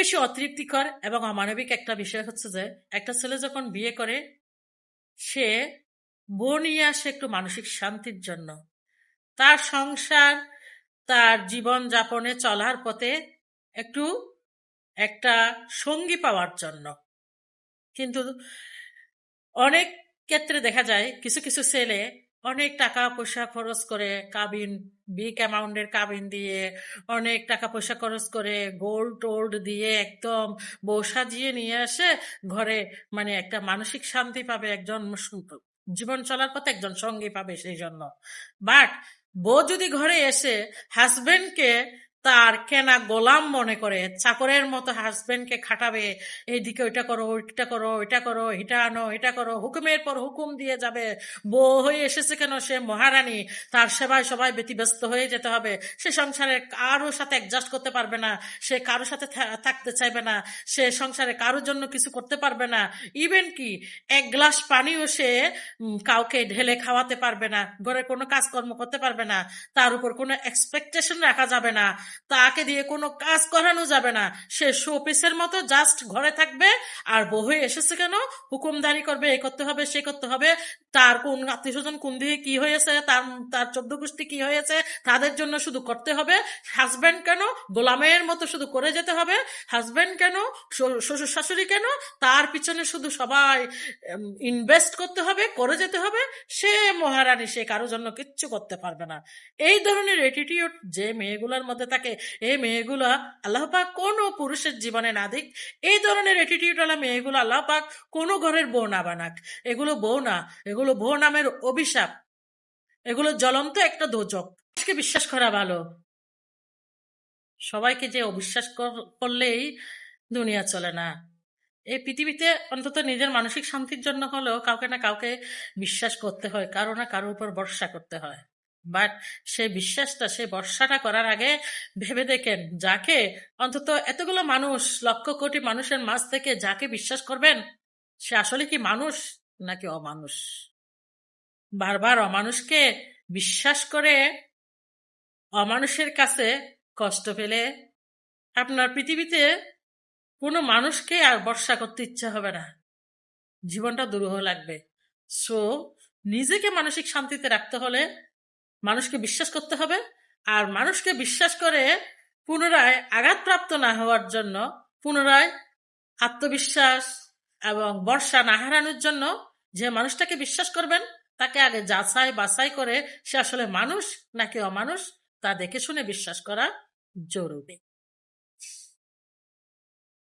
বেশি অতৃপ্তিকর এবং অমানবিক একটা বিষয় হচ্ছে যে, একটা ছেলে যখন বিয়ে করে, সে বউ নিয়ে আসে একটু মানসিক শান্তির জন্য। তার সংসার, তার জীবন যাপনে চলার পথে একটু একটা সঙ্গী পাওয়ার জন্য। কিন্তু অনেক ক্ষেত্রে দেখা যায়, কিছু কিছু ছেলে অনেক টাকা পয়সা খরচ করে কাবিন বিগ অ্যামাউন্টের কাবিন দিয়ে অনেক টাকা পয়সা খরচ করে গোল্ড টোল্ড দিয়ে একদম বউ সাজিয়ে নিয়ে আসে ঘরে। মানে একটা মানসিক শান্তি পাবে একজন জীবন চলার পথে একজন সঙ্গী পাবে সেই জন্য। বাট বউ যদি ঘরে এসে হাজবেন্ডকে তার কেনা গোলাম মনে করে, চাকরের মতো হাজবেন্ডকে খাটাবে, এইদিকে ওইটা করো ওইটা করো ওইটা করো, এটা আনো, এটা করো, হুকুমের পর হুকুম দিয়ে যাবে। বউ হয়ে এসেছে কেন সে মহারানী? তার সেবায় সবাই ব্যতিব্যস্ত হয়ে যেতে হবে। সে সংসারে কারোর সাথে অ্যাডজাস্ট করতে পারবে না। সে কারোর সাথে থাকতে চাইবে না। সে সংসারে কারোর জন্য কিছু করতে পারবে না। ইভেন কি, এক গ্লাস পানিও সে কাউকে ঢেলে খাওয়াতে পারবে না। ঘরে কোনো কাজকর্ম করতে পারবে না। তার উপর কোনো এক্সপেকটেশন রাখা যাবে না। তাকে দিয়ে কোনো কাজ করানো যাবে না। সে শোপিসের মতো জাস্ট ঘরে থাকবে, আর বউ হয়ে এসেছে কেন? হুকুমদারি করবে, এ করতে হবে, সে করতে হবে। তার কোন আত্মীয় স্বজন কোন দিকে কি হয়েছে, তার তার চোদ্দ গোষ্ঠী কি হয়েছে, তাদের জন্য শুধু করতে হবে। হাজব্যান্ড কেন? গোলামের মতো শুধু করে যেতে হবে। হাজব্যান্ড কেন? শ্বশুর শাশুড়ি কেন? তার পিছনে শুধু সবাই ইনভেস্ট করতে হবে, করে যেতে হবে। সে মহারানী সে কারোর জন্য কিচ্ছু করতে পারবে না। এই ধরনের অ্যাটিটিউড যে মেয়েগুলোর মধ্যে থাকে, এই মেয়েগুলো আল্লাহ পাক কোনো পুরুষের জীবনে না দিক। এই ধরনের অ্যাটিটিউডওয়ালা মেয়েগুলো আল্লাহ পাক কোনো ঘরের বউ না বানাক। এগুলো বউ না, এগুলো বউ নামের অভিশাপ। এগুলো জ্বলন্ত একটা দোজক মানুষকে বিশ্বাস করা ভালো। সবাইকে যে অবিশ্বাস করলেই দুনিয়া চলে না। এই পৃথিবীতে অন্তত নিজের মানসিক শান্তির জন্য হলেও কাউকে না কাউকে বিশ্বাস করতে হয়, কারও না কারোর উপর ভরসা করতে হয়। বাট সে বিশ্বাসটা সে ভরসাটা করার আগে ভেবে দেখেন, যাকে অন্তত এতগুলো মানুষ, লক্ষ কোটি মানুষের মাঝ থেকে যাকে বিশ্বাস করবেন, সে আসলে কি মানুষ নাকি অমানুষ? বারবার অমানুষকে বিশ্বাস করে অমানুষের কাছে কষ্ট পেলে আপনার পৃথিবীতে কোনো মানুষকে আর বর্ষা করতে ইচ্ছা হবে না। জীবনটা দুরূহ লাগবে। সো নিজেকে মানসিক শান্তিতে রাখতে হলে মানুষকে বিশ্বাস করতে হবে আর মানুষকে বিশ্বাস করে পুনরায় আঘাতপ্রাপ্ত না হওয়ার জন্য পুনরায় আত্মবিশ্বাস এবং বর্ষা না হারানোর জন্য যে মানুষটাকে বিশ্বাস করবেন, তাকে আগে যাচাই বাছাই করে সে আসলে মানুষ নাকি অমানুষ, তা দেখে শুনে বিশ্বাস করা জরুরি।